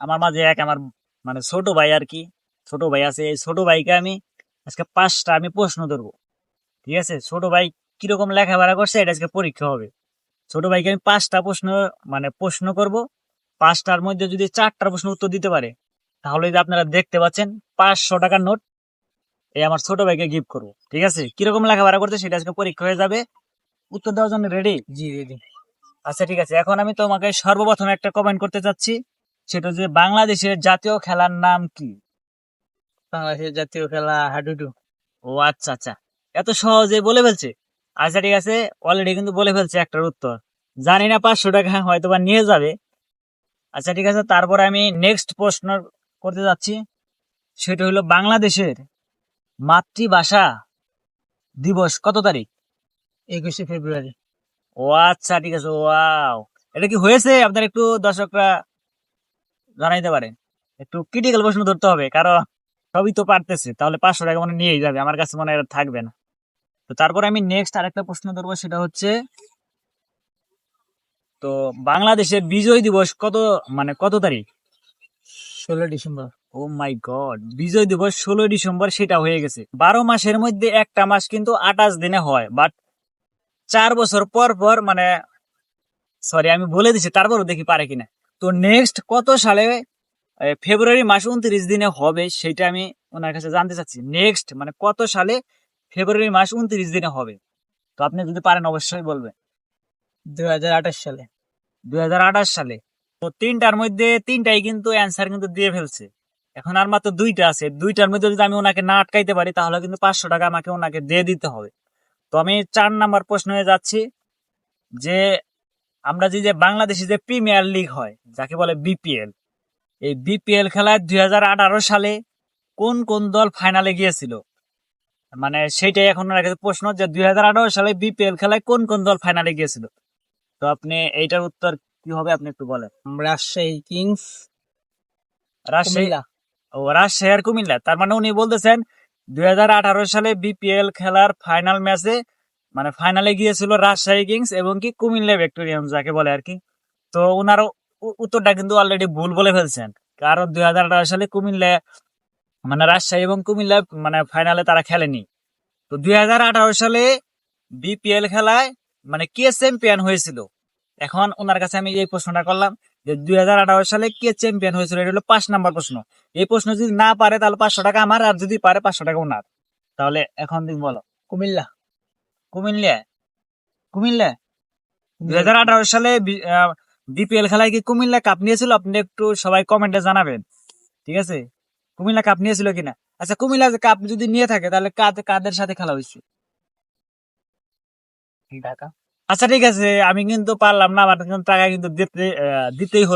আমার মাঝে এক আমার মানে ছোট ভাই আর কি ছোট ভাই আছে এই ছোট ভাইকে আমি আজকে পাঁচটা আমি প্রশ্ন ধরবো ঠিক আছে? ছোট ভাই কীরকম লেখাপড়া করছে এটা আজকে পরীক্ষা হবে। ছোট ভাইকে আমি পাঁচটা প্রশ্ন মানে প্রশ্ন করব পাঁচটার মধ্যে যদি চারটার প্রশ্ন উত্তর দিতে পারে তাহলে যে আপনারা দেখতে পাচ্ছেন পাঁচশো টাকার নোট এই আমার ছোট ভাইকে গিফট করব ঠিক আছে? কীরকম লেখাপড়া করছে সেটা আজকে পরীক্ষা হয়ে যাবে। উত্তর দেওয়ার জন্য রেডি জি রেডি আচ্ছা ঠিক আছে। এখন আমি তোমাকে সর্বপ্রথম একটা কমেন্ট করতে চাচ্ছি। সেটা যে বাংলাদেশের জাতীয় খেলার নাম কি? বাংলাদেশের জাতীয় খেলা হাডুডু। ও আচ্ছা আচ্ছা। এত সহজে বলে ফেলছে। আচ্ছা ঠিক আছে। অলরেডি কিন্তু বলে ফেলছে একটার উত্তর। জানি না পাঁচশো টাকা হয়তো বা নিয়ে যাবে। আচ্ছা ঠিক আছে। তারপর আমি নেক্সট প্রশ্ন করতে যাচ্ছি। সেটা হলো বাংলাদেশের মাতৃভাষা দিবস কত তারিখ? একুশে ফেব্রুয়ারি। ও আচ্ছা ঠিক আছে। ওয়াও। এটা কি হয়েছে? আপনার একটু দর্শকরা জানাইতে পারে। একটু ক্রিটিক্যাল প্রশ্ন ধরতে হবে কারণ সবই তো পারতেছে তাহলে পাঁচশো টাকা মনে নিয়েই যাবে আমার কাছে মনে হয় থাকবে না। তো তারপরে আমি নেক্সট আরেকটা প্রশ্ন ধরবো সেটা হচ্ছে তো বাংলাদেশের বিজয় দিবস কত মানে কত তারিখ? ষোলো ডিসেম্বর। ও মাই গড বিজয় দিবস ষোলো ডিসেম্বর সেটা হয়ে গেছে। বারো মাসের মধ্যে একটা মাস কিন্তু আঠাশ দিনে হয় বাট চার বছর পর পর মানে সরি আমি বলে দিছি তারপরও দেখি পারে কিনা। তো নেক্সট কত সালে ফেব্রুয়ারি মাস উনত্রিশ দিনে হবে সেটা আমি ওনার কাছে জানতে চাচ্ছি। নেক্সট মানে কত সালে ফেব্রুয়ারি মাস উনত্রিশ দিনে হবে? তো আপনি যদি পারেন অবশ্যই বলবেন। দুই হাজার আঠাশ সালে। দু হাজার আঠাশ সালে। তো তিনটার মধ্যে তিনটাই কিন্তু অ্যান্সার কিন্তু দিয়ে ফেলছে। এখন আর মাত্র দুইটা আছে। দুইটার মধ্যে যদি আমি ওনাকে না আটকাইতে পারি তাহলে কিন্তু পাঁচশো টাকা আমাকে ওনাকে দিয়ে দিতে হবে। তো আমি চার নাম্বার প্রশ্ন হয়ে যাচ্ছি যে আমরা যে যে বাংলাদেশে যে প্রিমিয়ার লিগ হয় যাকে বলে বিপিএল এই বিপিএল খেলায় দুই সালে কোন কোন দল ফাইনালে গিয়েছিল? মানে সেইটাই এখন কাছে প্রশ্ন যে দুই সালে বিপিএল খেলায় কোন কোন দল ফাইনালে গিয়েছিল? তো আপনি এইটার উত্তর কি হবে আপনি একটু বলেন। রাজশাহী কিংস রাজশাহী ও রাজশাহী আর কুমিল্লা। তার মানে উনি বলতেছেন দুই হাজার আঠারো সালে বিপিএল খেলার ফাইনাল ম্যাচে মানে ফাইনালে গিয়েছিল রাজশাহী কিংস এবং কি কুমিল্লা ভিক্টোরিয়াম যাকে বলে আর কি। তো ওনার উত্তরটা কিন্তু অলরেডি ভুল বলে ফেলছেন। কারণ দুই হাজার আঠারো সালে কুমিল্লা মানে রাজশাহী এবং কুমিল্লা মানে ফাইনালে তারা খেলেনি। তো দুই হাজার আঠারো সালে বিপিএল খেলায় মানে কে চ্যাম্পিয়ন হয়েছিল? এখন ওনার কাছে আমি এই প্রশ্নটা করলাম যে দুই হাজার আঠারো সালে কে চ্যাম্পিয়ন হয়েছিল? এটা হলো পাঁচ নাম্বার প্রশ্ন। এই প্রশ্ন যদি না পারে তাহলে পাঁচশো টাকা আমার, আর যদি পারে পাঁচশো টাকা ওনার তাহলে এখন তুমি বলো, কুমিল্লা। কুমিল্লা? কুমিল্লা? দুই হাজার আঠারো সালে বিপিএল খেলায় কি কুমিল্লা কাপ নিয়েছিল? আপনি একটু সবাই কমেন্টে জানাবেন। ঠিক আছে? কুমিল্লা কাপ নিয়েছিল কিনা? আচ্ছা কুমিল্লা কাপ যদি নিয়ে থাকে তাহলে কাদের কাদের সাথে খেলা হয়েছে? ঢাকা। আচ্ছা ঠিক আছে। আমি কিন্তু পারলাম না আমার কিন্তু টাকা কিন্তু দিতে দিতেই হলো